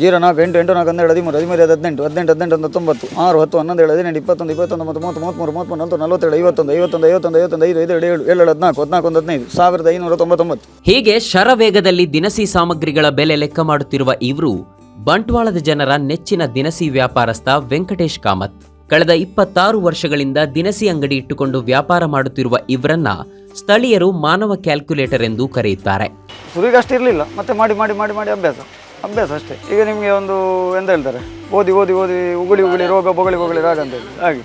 Zero ನಾಲ್ಕು ಎಂಟು ಎಂಟು ನಾಲ್ಕು ಹನ್ನೆರಡು ಹದಿಮೂರು ಹದಿಮೂರು ಹದಿನೆಂಟು ಹದಿನೆಂಟು ಹದಿನೆಂಟು ಹತ್ತೊಂಬತ್ತು ಆರು ಹತ್ತು ಹನ್ನೊಂದು ಏಳು ಹದಿನೆಂಟು ಇಪ್ಪತ್ತೊಂದು ಇಪ್ಪತ್ತೊಂದು ಮೂವತ್ತು ಮೂವತ್ತು ಮೂವತ್ತ್ಮೂರು ಮೂವತ್ತ್ಮೂರು ನಲವತ್ತು ನಲವತ್ತೇಳು ಐವತ್ತೊಂದು ಐವತ್ತೊಂದು ಐವತ್ತೊಂದು ಐವತ್ತೊಂದು ಐದು ಐದು ಏಳು ಏಳು ಹದಿನಾಲ್ಕು ಹದಿನಾಲ್ಕು ಒಂದು ಹದಿನೈದು ಸಾವಿರದ ಐನೂರ ತೊಂಬತ್ತೊಂಬತ್ತು. ಹೀಗೆ ಶರವೇಗದಲ್ಲಿ ದಿನಸಿ ಸಾಮಗ್ರಿಗಳ ಬೆಲೆ ಲೆಕ್ಕ ಮಾಡುತ್ತಿರುವ ಇವರು ಬಂಟ್ವಾಳದ ಜನರ ನೆಚ್ಚಿನ ದಿನಸಿ ವ್ಯಾಪಾರಸ್ಥ ವೆಂಕಟೇಶ್ ಕಾಮತ್. ಕಳೆದ ಇಪ್ಪತ್ತಾರು ವರ್ಷಗಳಿಂದ ದಿನಸಿ ಅಂಗಡಿ ಇಟ್ಟುಕೊಂಡು ವ್ಯಾಪಾರ ಮಾಡುತ್ತಿರುವ ಇವರನ್ನ ಸ್ಥಳೀಯರು ಮಾನವ ಕ್ಯಾಲ್ಕುಲೇಟರ್ ಎಂದು ಕರೆಯುತ್ತಾರೆ. ಶುರುವಿಗೆ ಇರಲಿಲ್ಲ ಮತ್ತೆ ಮಾಡಿ ಮಾಡಿ ಮಾಡಿ ಮಾಡಿ ಅಭ್ಯಾಸ. ಅಭ್ಯಾಸ ಅಷ್ಟೇ. ಈಗ ನಿಮಗೆ ಒಂದು ಎಂತ ಹೇಳ್ತಾರೆ? ಓದಿ ಓದಿ ಓದಿ ಉಗುಳಿ ಉಗುಳಿ ರೋಗ ಬೊಗಳಿ ಬೊಗಳಿ ರಾಗ ಅಂತ ಹೇಳಿ. ಹಾಗೆ.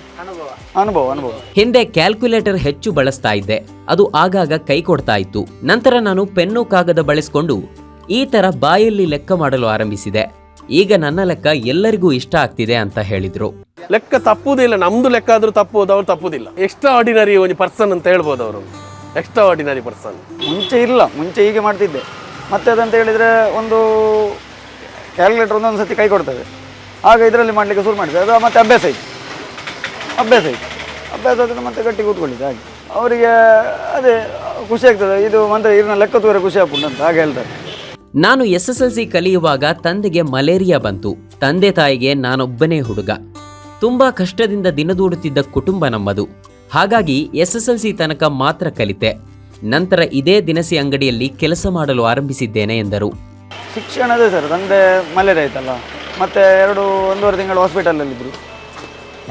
ಅನುಭವ. ಅನುಭವ ಹಿಂದೆ ಕ್ಯಾಲ್ಕುಲೇಟರ್ ಹೆಚ್ಚು ಬಳಸ್ತಾ ಇದ್ದೆ. ಅದು ಆಗಾಗ ಕೈ ಕೊಡ್ತಾ ಇತ್ತು. ನಂತರ ನಾನು ಪೆನ್ನು ಕಾಗದ ಬಳಸಿಕೊಂಡು ಈ ತರ ಬಾಯಲ್ಲಿ ಲೆಕ್ಕ ಮಾಡಲು ಆರಂಭಿಸಿದೆ. ಈಗ ನನ್ನ ಲೆಕ್ಕ ಎಲ್ಲರಿಗೂ ಇಷ್ಟ ಆಗ್ತಿದೆ ಅಂತ ಹೇಳಿದ್ರು. ಲೆಕ್ಕ ತಪ್ಪುದಿಲ್ಲ ನಮ್ದು ಲೆಕ್ಕ ಆದ್ರೂ ತಪ್ಪುವುದು ಅವ್ರು ತಪ್ಪುದಿಲ್ಲ. ಎಕ್ಸ್ಟ್ರಾ ಆರ್ಡಿನರಿ ಒಂದು ಪರ್ಸನ್ ಅಂತ ಹೇಳ್ಬೋದು ಅವರು. ಎಕ್ಸ್ಟ್ರಾ ಆರ್ಡಿನರಿ ಪರ್ಸನ್ ಮುಂಚೆ ಇಲ್ಲ. ಮುಂಚೆ ಹೀಗೆ ಮಾಡ್ತಿದ್ದೆ. ಮತ್ತೆ ಅದಂತ ಹೇಳಿದ್ರೆ ಒಂದು ಕ್ಯಾಲ್ಕುಲೇಟರ್ ಒಂದೊಂದು ಸತಿ ಕೈ ಕೊಡ್ತದೆ. ಆಗ ಇದರಲ್ಲಿ ಮಾಡಲಿಕ್ಕೆ ಶುರು ಮಾಡಿದೆ. ಅದು ಮತ್ತೆ ಅಭ್ಯಾಸ ಆಯಿತು. ಅಭ್ಯಾಸ ಆಯಿತು. ಅಭ್ಯಾಸ ಆದರೆ ಮತ್ತೆ ಗಟ್ಟಿ ಕೂತ್ಕೊಂಡಿದ್ದೆ ಹಾಗೆ ಅವರಿಗೆ ಅದೇ ಖುಷಿ ಆಗ್ತದೆ. ಇದು ಮಂತ್ರ ಇದನ್ನ ಲೆಕ್ಕ ತೋರೆ ಖುಷಿ ಆಗ್ಬಿಟ್ಟು ಅಂತ ಹಾಗೆ ಹೇಳ್ತಾರೆ. ನಾನು ಎಸ್ ಎಸ್ ಎಲ್ ಸಿ ಕಲಿಯುವಾಗ ತಂದೆಗೆ ಮಲೇರಿಯಾ ಬಂತು. ತಂದೆ ತಾಯಿಗೆ ನಾನೊಬ್ಬನೇ ಹುಡುಗ. ತುಂಬಾ ಕಷ್ಟದಿಂದ ದಿನದೂಡುತ್ತಿದ್ದ ಕುಟುಂಬ ನಮ್ಮದು. ಹಾಗಾಗಿ ಎಸ್ ಎಸ್ ಎಲ್ ಸಿ ತನಕ ಮಾತ್ರ ಕಲಿತೆ. ನಂತರ ಇದೇ ದಿನಸಿ ಅಂಗಡಿಯಲ್ಲಿ ಕೆಲಸ ಮಾಡಲು ಆರಂಭಿಸಿದ್ದೇನೆ ಎಂದರು. ಶಿಕ್ಷಣ ಅದೇ ಸರ್, ತಂದೆ ಮಲೇರಿಯಾ ಆಯ್ತಲ್ಲ. ಮತ್ತು ಎರಡು ಒಂದೂವರೆ ತಿಂಗಳು ಹಾಸ್ಪಿಟಲಲ್ಲಿದ್ದರು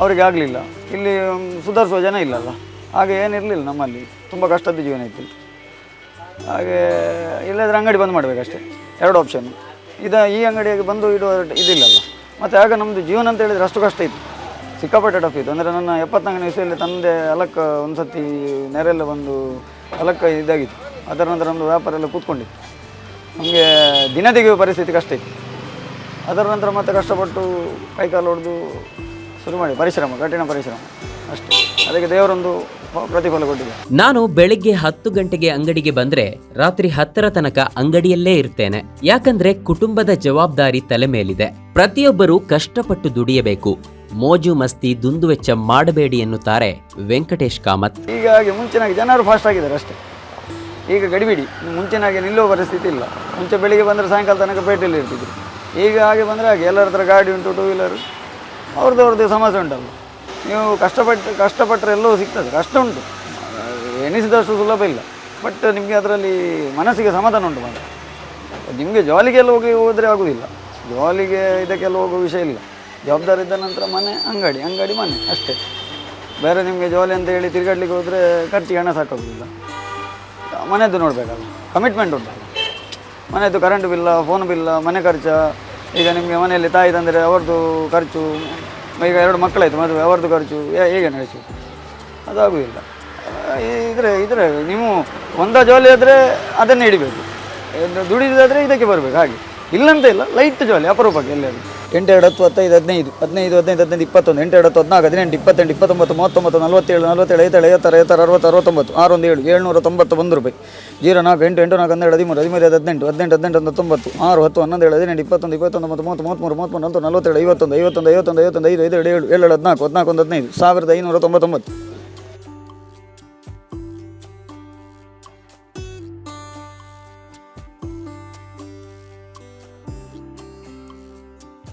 ಅವರಿಗೆ ಆಗಲಿಲ್ಲ. ಇಲ್ಲಿ ಸುಧಾರಿಸುವ ಜನ ಇಲ್ಲಲ್ಲ. ಹಾಗೆ ಏನಿರಲಿಲ್ಲ ನಮ್ಮಲ್ಲಿ. ತುಂಬ ಕಷ್ಟದ ಜೀವನ ಇತ್ತು. ಹಾಗೆ ಇಲ್ಲದ್ರೆ ಅಂಗಡಿ ಬಂದ್ ಮಾಡಬೇಕಷ್ಟೇ. ಎರಡು ಆಪ್ಷನ್ ಇದ ಈ ಅಂಗಡಿಯಾಗಿ ಬಂದು ಇಡುವ ಇದಿಲ್ಲಲ್ಲ. ಮತ್ತು ಆಗ ನಮ್ಮದು ಜೀವನ ಅಂತ ಹೇಳಿದರೆ ಅಷ್ಟು ಕಷ್ಟ ಇತ್ತು. ಸಿಕ್ಕಾಪಟ್ಟೆ ಟಫ್ ಇತ್ತು. ಅಂದರೆ ನನ್ನ ಎಪ್ಪತ್ನಾಲ್ಕನೇ ಇಸುವಲ್ಲಿ ತಂದೆ ಅಲಕ್ಕ ಒಂದು ಸತಿ ನೆರೆಲ್ಲ ಬಂದು ಅಲಕ್ಕ ಇದಾಗಿತ್ತು. ಅದರ ನಂತರ ನಮ್ಮದು ವ್ಯಾಪಾರ ಎಲ್ಲ ಕೂತ್ಕೊಂಡಿತ್ತು. ನಮಗೆ ದಿನ ತೆಗೆಯುವ ಪರಿಸ್ಥಿತಿ ಕಷ್ಟ ಇತ್ತು. ಅದರ ನಂತರ ಮತ್ತೆ ಕಷ್ಟಪಟ್ಟು ಕೈಕಾಲು ಹೊಡೆದು ಶುರು ಮಾಡಿ ಪರಿಶ್ರಮ ಕಠಿಣ ಪರಿಶ್ರಮ ಅಷ್ಟೇ. ಅದಕ್ಕೆ ದೇವರೊಂದು ಪ್ರತಿಫಲ ಕೊಟ್ಟಿದೆ. ನಾನು ಬೆಳಿಗ್ಗೆ ಹತ್ತು ಗಂಟೆಗೆ ಅಂಗಡಿಗೆ ಬಂದ್ರೆ ರಾತ್ರಿ ಹತ್ತರ ತನಕ ಅಂಗಡಿಯಲ್ಲೇ ಇರ್ತೇನೆ. ಯಾಕಂದ್ರೆ ಕುಟುಂಬದ ಜವಾಬ್ದಾರಿ ತಲೆ ಮೇಲಿದೆ. ಪ್ರತಿಯೊಬ್ಬರು ಕಷ್ಟಪಟ್ಟು ದುಡಿಯಬೇಕು. ಮೋಜು ಮಸ್ತಿ ದುಂದುವೆಚ್ಚ ಮಾಡಬೇಡಿ ಎನ್ನುತ್ತಾರೆ ವೆಂಕಟೇಶ್ ಕಾಮತ್. ಹೀಗಾಗಿ ಮುಂಚೆನಾಗಿ ಜನರು ಫಾಸ್ಟ್ ಆಗಿದ್ದಾರೆ ಅಷ್ಟೇ. ಈಗ ಗಡಿಬಿಡಿ. ಮುಂಚಿನಾಗೆ ನಿಲ್ಲುವ ಪರಿಸ್ಥಿತಿ ಇಲ್ಲ. ಮುಂಚೆ ಬೆಳಿಗ್ಗೆ ಬಂದರೆ ಸಾಯಂಕಾಲ ತನಕ ಪೇಟೆಯಲ್ಲಿ ಇರ್ತಿದ್ರು. ಈಗ ಹಾಗೆ ಬಂದರೆ ಹಾಗೆ. ಎಲ್ಲರ ಹತ್ರ ಗಾಡಿ ಉಂಟು ಟೂ ವೀಲರ್ ಅವ್ರದ್ದು ಅವ್ರದ್ದು ಸಮಸ್ಯೆ ಉಂಟಲ್ಲ ನೀವು ಕಷ್ಟಪಟ್ಟು ಕಷ್ಟಪಟ್ಟರೆ ಎಲ್ಲವೂ ಸಿಗ್ತದೆ. ಕಷ್ಟ ಉಂಟು. ಎಣಿಸಿದಷ್ಟು ಸುಲಭ ಇಲ್ಲ. ಬಟ್ ನಿಮಗೆ ಅದರಲ್ಲಿ ಮನಸ್ಸಿಗೆ ಸಮಾಧಾನ ಉಂಟು ಮಾತ್ರ. ನಿಮಗೆ ಜಾಲಿಗೆಲ್ಲ ಹೋಗಿ ಹೋದರೆ ಆಗೋದಿಲ್ಲ. ಜಾಲಿಗೆ ಇದಕ್ಕೆಲ್ಲ ಹೋಗೋ ವಿಷಯ ಇಲ್ಲ. ಜವಾಬ್ದಾರಿ ಇದ್ದ ನಂತರ ಮನೆ, ಅಂಗಡಿ ಅಂಗಡಿ ಮನೆ ಅಷ್ಟೇ. ಬೇರೆ ನಿಮಗೆ ಜಾಲಿ ಅಂತ ಹೇಳಿ ತಿರುಗಾಡ್ಲಿಕ್ಕೆ ಹೋದರೆ ಖರ್ಚಿಗೆ ಹಣ ಸಾಕಾಗೋದಿಲ್ಲ. ಮನೆಯದ್ದು ನೋಡಬೇಕಲ್ಲ ಕಮಿಟ್ಮೆಂಟ್ ಉಂಟಲ್ಲ ಮನೆಯದ್ದು ಕರೆಂಟ್ ಬಿಲ್ಲ ಫೋನ್ ಬಿಲ್ಲ ಮನೆ ಖರ್ಚ, ಈಗ ನಿಮಗೆ ಮನೆಯಲ್ಲಿ ತಾಯಿ ತಂದರೆ ಅವ್ರದ್ದು ಖರ್ಚು, ಈಗ ಎರಡು ಮಕ್ಕಳಾಯಿತು ಮದುವೆ, ಅವ್ರದ್ದು ಖರ್ಚು ಹೇಗೆ ನಡೆಸು? ಅದಾಗುವುದಿಲ್ಲ ಇದ್ರೆ ಇದ್ರೆ ನೀವು ಒಂದ ಜೋಲಿ ಆದರೆ ಅದನ್ನೇ ಹಿಡಿಬೇಕು. ದುಡಿದಾದರೆ ಇದಕ್ಕೆ ಬರಬೇಕು, ಹಾಗೆ. ಇಲ್ಲಂತ ಇಲ್ಲ ಲೈಟ್ ಜಾಲಿ ಅಪರೂಪಕ್ಕೆ ಎಲ್ಲರೂ ಎಂಟು, ಎರಡು, ಹತ್ತು ಹತ್ತೈದು ಹದಿನೈದು ಹದಿನೈದು ಹದಿನೈದು ಹದಿನೈದು, ಇಪ್ಪತ್ತೊಂದು, ಎಂಟು, ಎರಡು, ಹತ್ತು, ಹದಿನಾಲ್ಕು, ಹದಿನೆಂಟು, ಇಪ್ಪತ್ತೆಂಟು, ಇಪ್ಪತ್ತೊಂಬತ್ತು, ಮೂವತ್ತೊಂಬತ್ತು, ನಲವತ್ತೇಳು ನಲವತ್ತೇಳು, ಐವತ್ತೇಳು, ಐವತ್ತಾರು ಐವತ್ತಾರು, ಅರವತ್ತು, ಅರವತ್ತೊಂಬತ್ತು ಆರೊಂದು ಏಳು ಏಳ್ನೂರ ತೊಂಬತ್ತು, ಒಂದು ರೂಪಾಯಿ. ಜೀರೋ ನಾಲ್ಕು, ಎಂಟು ಎಂಟು, ನಾಲ್ಕು, ಹನ್ನೆರಡು, ಹದಿಮೂರು ಹದಿಮೂರು ಹದಿನೆಂಟು ಹದಿನೆಂಟು ಹದಿನೆಂಟು ತೊಂಬತ್ತು ಆರು, ಹತ್ತು ಹನ್ನೊಂದು ಏಳು ಹದಿನೆಂಟು, ಇಪ್ಪತ್ತೊಂದು ಇಪ್ಪತ್ತೊಂದು ಮೂವತ್ತು ಮೂವತ್ತು, ಮೂವತ್ತ್ಮೂರು ಮೂವತ್ತ್ಮೂರು ನಲವತ್ತು ನಲವತ್ತೇಳು ಐವತ್ತೊಂದು ಐವತ್ತೊಂದು ಐವತ್ತೊಂದು ಐವತ್ತೊಂದು, ಐದು ಐದು, ಏಳು ಏಳು ಹದಿನಾಲ್ಕು ಹದಿನಾಲ್ಕು, ಒಂದು ಹದಿನೈದು, ಸಾವಿರದ ಐನೂರ ತೊಂಬತ್ತೊಂಬತ್ತು.